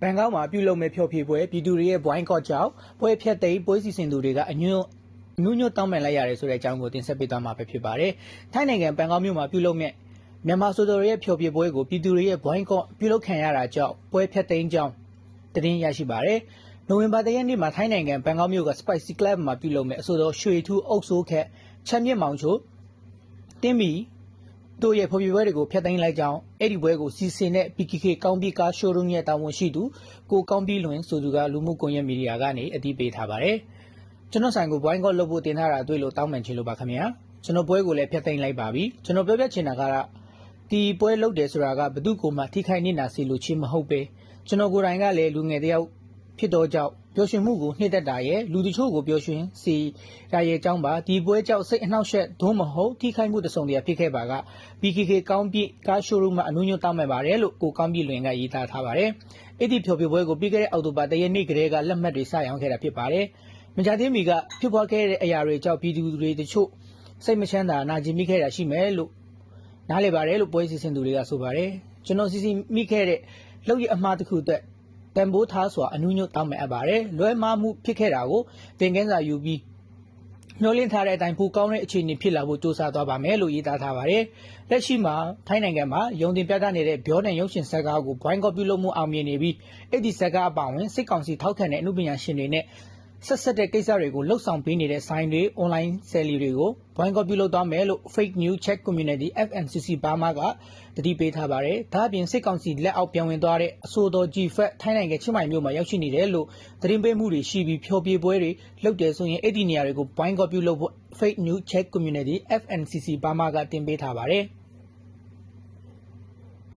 ဘန်ကောက်မှာ ပြုလုပ်မဲ့ဖျော်ဖြေပွဲ ပြည်သူတွေရဲ့ boycott ကြောင့် ပွဲဖြတ်သိမ်း ပွဲစီစဉ်သူတွေကအညွန့်အညွန့်ညွတ် တောင်းပန်လိုက်ရတယ်ဆိုတဲ့အကြောင်းကို တင်ဆက်ပေးသွားမှာပဲဖြစ်ပါတယ်။ထိုင်းနိုင်ငံ ဘန်ကောက်မြို့မှာ ပြုလုပ်မဲ့မြန်မာဆိုတော်ရဲ့ ဖျော်ဖြေပွဲကို ပြည်သူတွေရဲ့ boycott ပြုလုပ်ခံရတာကြောင့် ပွဲဖြတ်သိမ်းကြောင်း သတင်းရရှိပါတယ်။နိုဝင်ဘာ ၁ ရက်နေ့မှာ ထိုင်းနိုင်ငံ ဘန်ကောက်မြို့က Spicy Club မှာ ပြုလုပ်မဲ့အဆိုတော် ရွှေထူး အုပ်စိုးခက်ချမ်းမြင့်မောင်ချို တင်းမီ တို့ရဲ့ဖော်ပြပွဲတွေကို ဖျက်သိမ်းလိုက်ကြောင်း အဲ့ဒီပွဲကို စီစဉ်တဲ့ PKK ကောင်းပြီကား showroom ရဲ့ တာဝန်ရှိသူ ကိုကောင်းပြီလွင်ဆိုသူက လူမှုကွန်ရက်မီဒီယာကနေ အသိပေးထားပါတယ်။ကျွန်တော်ဆိုင်ကို boycott လုပ်ဖို့ တင်ထားတာတွေ့လို့ တောင်းပန်ချင်လို့ပါခင်ဗျာ။ကျွန်တော်ပွဲကိုလည်း ဖျက်သိမ်းလိုက်ပါပြီ။ကျွန်တော်ပြောပြချင်တာကတော့ ဒီပွဲလုပ်တယ်ဆိုတာက ဘယ်သူ့ကိုမှ ထိခိုက်နေတာစီလို့ချင်း မဟုတ်ပဲကျွန်တော်ကိုယ်တိုင်ကလည်း လူငယ်တယောက် ဖြစ်တော့ကြောင့် ပျော်ရွှင်မှုကို နှိမ့်သက်တာရဲ့လူတချို့ကို ပျော်ရွှင်စီရရဲ့အကြောင်းပါ ဒီပွဲကြောင့် စိတ်အနှောက်အယှက်ဒုမဟုတ် ထိခိုက်မှု တစုံတရာဖြစ်ခဲ့ပါက BKK ကောင်းပြကားရှိုးရုံမှာအနုညွတ်တောင်းပန်ပါတယ်လို့ ကိုကောင်းပြလွင်က ရေးသားထားပါတယ် အဲ့ဒီဖြော်ပြပွဲကို ပြီးခဲ့တဲ့ အောက်တိုဘာ ၁ ရက်နေ့ကတည်းက လက်မှတ်တွေ စရောင်းခဲ့တာ ဖြစ်ပါတယ် မကြသေးမီက ဖြစ်ပွားခဲ့တဲ့အရာတွေကြောင့် ပြည်သူတွေတချို့ စိတ်မချမ်းသာ နာကျင်မိခဲ့တာ ရှိမယ်လို့ နားလည်ပါတယ်လို့ ပွဲစီစဉ်သူတွေက ဆိုပါတယ် ကျွန်တော် စီစဉ်မိခဲ့တဲ့လောက်ရအမှားတစ်ခုအတွက် တန်ဖိုးထားစွာ အနုညွတ်တောင်းပန်အပ်ပါတယ် လွဲမှားမှုဖြစ်ခဲ့တာကို သင်ခန်းစာယူပြီး မျှော်လင့်ထားတဲ့အတိုင်း ပိုကောင်းတဲ့ အခြေအနေဖြစ်လာဖို့စူးစမ်းသွားပါမယ်လို့ ရေးသားထားပါတယ်။လက်ရှိမှာ ထိုင်းနိုင်ငံမှာယုံတင်ပြသနေတဲ့ဘျောဒန်ရုပ်ရှင်ဇာတ်ကားကိုဘွိုင်းကော့ပြုလုပ်မှု အောင်မြင်နေပြီး အဲ့ဒီဇာတ်ကားအပါအဝင် စစ်ကောင်စီထောက်ခံတဲ့အမှုပညာရှင်တွေနဲ့ ဆက်ဆက်တဲ့ကိစ္စတွေကိုလှုပ်ဆောင်ပေးနေတဲ့ ဆိုင်တွေ online ဆယ်လီတွေကိုဘွိုင်းကော့ပြုလုပ်သွားမယ်လို့ Fake News Check Community FNCC ဘာမာကတတိပေးထားပါတယ်။ဒါအပြင် စစ်ကောင်စီလက်အောက် ပြန်ဝင်သွားတဲ့ အဆိုတော် GFAT ထိုင်းနိုင်ငံ ချင်းမိုင်မြို့မှာ ရောက်ရှိနေတယ်လို့ သတင်းပေးမှုတွေရှိပြီးဖြောပြပွဲတွေ လုပ်တယ်ဆိုရင် အဲ့ဒီနေရာတွေကိုဘွိုင်းကော့ပြုလုပ်ဖို့ Fake News Check Community FNCC ဘာမာကတင်ပေးထားပါတယ်။